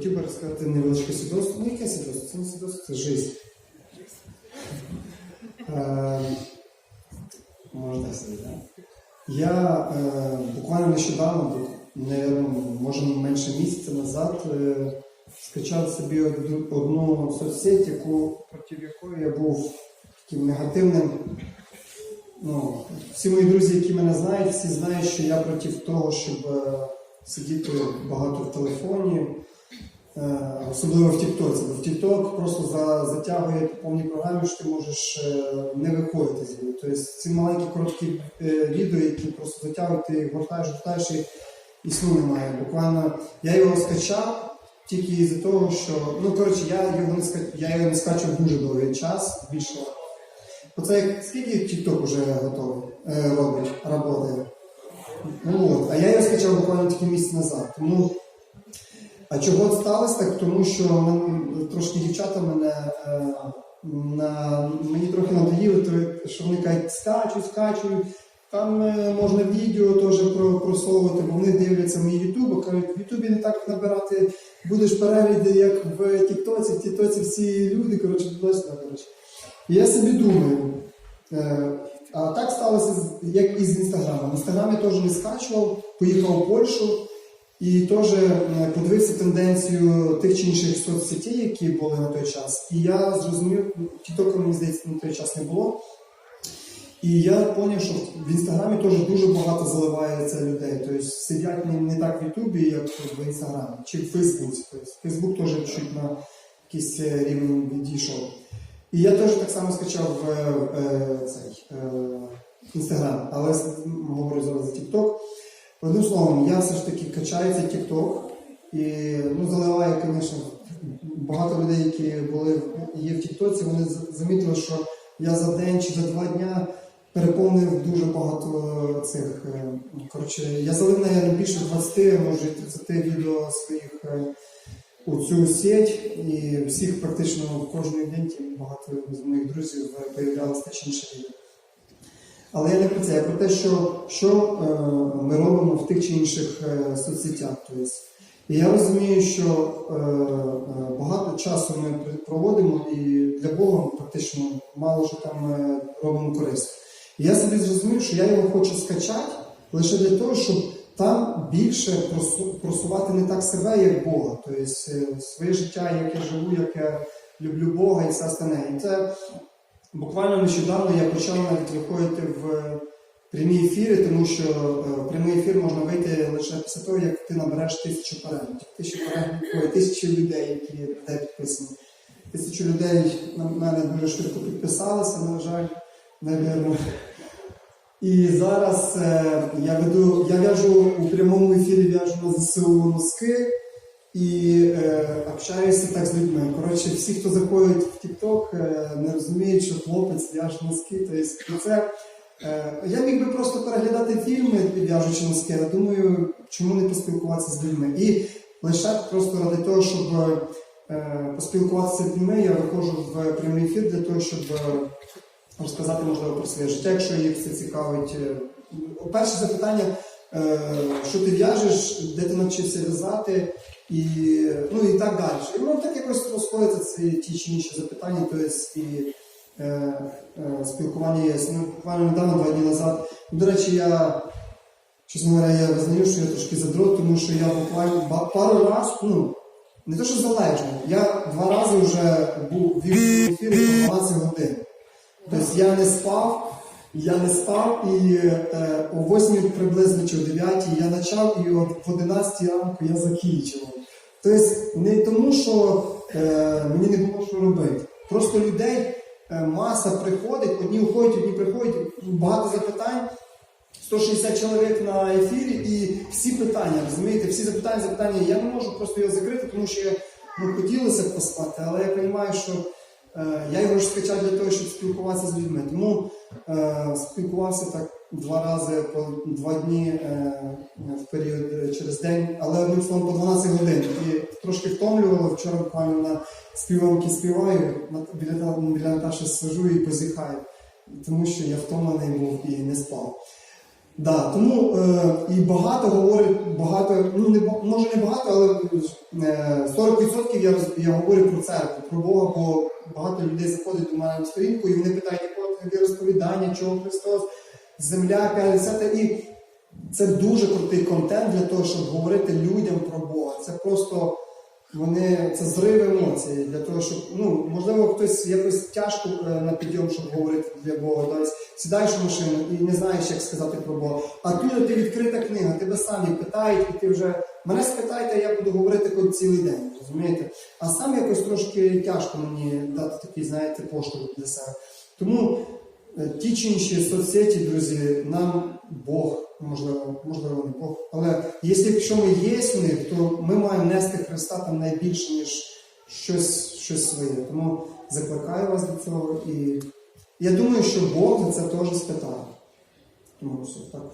хотів би розказати невеличке свідоцтво. Ну, яке свідоцтво? Це не свідоцтво, це жизнь. Е, Можна сказати, так? Я е, буквально нещодавно, може менше місяця назад, е, скачав собі одну, соцсеть, яку, проти якої я був таким негативним. Ну, всі мої друзі, які мене знають, всі знають, що я проти того, щоб е, сидіти багато в телефоні, особливо в Тіктоці. Бо в Тікток просто за, затягує по повній програмі, що ти можеш е, не виходити з відео. Тобто ці маленькі короткі е, відео, які просто затягують, ти гортаєш, гортаєш і, і сну немає. Буквально я його скачав тільки із-за того, що ну коротше, я його не ска... я його не скачував дуже довгий час, більше. Оце скільки TikTok вже готовий е, робить, роботи. Ну от, а я його скачав буквально тільки місяць назад. Тому, а чого сталося так? Тому що мен- трошки дівчата мене е, на, мені трохи надоїли, що вони кажуть, скачуй, скачуй. Там е, можна відео теж про, просовувати, бо вони дивляться мої ютуби, кажуть, в Ютубі не так набирати, будеш перегляди, як в Тіктоці, в Тіктоці всі люди, коротше, коротше. І я собі думаю, е, а так сталося, як і з інстаграмом. Інстаграм я теж не скачував, поїхав в Польщу і теж подивився тенденцію тих чи інших соцсетей, які були на той час. І я зрозумів, тіктока, мені здається, на той час не було. І я зрозумів, що в інстаграмі теж дуже багато заливається людей. Тобто сидять не, не так в Ютубі, як в інстаграмі, чи в Фейсбуці. Тобто Фейсбук теж чуть на якийсь е, рівень відійшов. І я теж так само скачав е, е, цей е, інстаграм, але говорю зараз за TikTok. Одним словом, я все ж таки качаю цей TikTok і ну, заливаю, звісно, багато людей, які були є в Тіктоці, вони замітили, що я за день чи за два дня переповнив дуже багато цих. е, Коротше, я залив, наверное, більше 20, може 30 відео своїх е, у цю сеть, і всіх практично кожен день багато з моїх друзів е, появлялося те чи інше відео. Але я не про це, я про те, що, що е, ми робимо в тих чи інших е, соцсетях. Тобто, і я розумію, що е, багато часу ми проводимо і для Бога практично мало що там робимо корисно. І я собі зрозумів, що я його хочу скачати лише для того, щоб там більше просувати не так себе, як Бога. Тобто своє життя, як я живу, як я люблю Бога і все остальне. І це буквально нещодавно я почав навіть виходити в прямі ефіри, тому що е, в прямий ефір можна вийти лише після того, як ти набереш тисячу переглядів. Тисячу переглядів, тисячу людей, які де підписані. Тисячу людей на мене дуже швидко підписалися, на жаль, навірно. І зараз е, я веду, я в'яжу у прямому ефірі в'яжу на ЗСУ носки і е, общаюся так з людьми. Коротше, всі, хто заходить в TikTok, е, не розуміють, що хлопець в'яже носки. Тобто це е, я міг би просто переглядати фільми, в'яжучи носки, але думаю, чому не поспілкуватися з людьми. І лише просто ради того, щоб е, поспілкуватися з людьми, я виходжу в прямий ефір для того, щоб. е, розказати можливо про своє життя, якщо їх це цікавить. Е, Перше запитання, е, що ти в'яжеш, де ти навчився в'язати, і, ну і так далі. І воно так якось розходиться ці ті чи інші запитання, тобто і е, е, спілкування є. Ну, буквально недавно, два дні назад. До речі, я, чесно говоря, я визнаю, що я трошки задрот, тому що я буквально пару разів, ну, не те, що залежний, я два рази вже був в ефірі по 12 годин. Тобто я не спав, я не спав, і е, о 8 приблизно чи о 9 я почав, і от в 11 ранку я закінчував. Тобто не тому, що е, мені не було що робити. Просто людей е, маса приходить, одні уходять, одні приходять, багато запитань. 160 чоловік на ефірі і всі питання, розумієте, всі запитання, запитання. Я не можу просто його закрити, тому що ну, хотілося б поспати, але я розумію, що е, я його ж скачав для того, щоб спілкуватися з людьми. Тому е, спілкувався так два рази по два дні е, в період е, через день, але одним словом по 12 годин. І трошки втомлювало. Вчора буквально на співанки співаю, біля, біля Наташі сижу і позіхаю, тому що я втомлений був і не спав. Да, тому е, і багато говорить, багато, ну не може не багато, але е, 40% я, я говорю про церкву, про Бога, бо багато людей заходить до мене на сторінку і вони питають, тобі розповідання, чого Христос, земля, 50 і це дуже крутий контент для того, щоб говорити людям про Бога. Це просто вони це зрив емоцій для того, щоб ну можливо хтось якось тяжко е, на підйом, щоб говорити для Бога. Тобто сідаєш в машину і не знаєш, як сказати про Бога. А тут ти відкрита книга, тебе самі питають, і ти вже мене спитайте, я буду говорити хоч цілий день, розумієте? А сам якось трошки тяжко мені дати такий, знаєте, поштовх для себе. Тому ті чи інші соцсеті, друзі, нам Бог, можливо, можливо, не Бог. Але якщо ми є в них, то ми маємо нести Христа там найбільше, ніж щось, щось своє. Тому закликаю вас до цього і я думаю, що Бог за це теж спитає. Тому все так.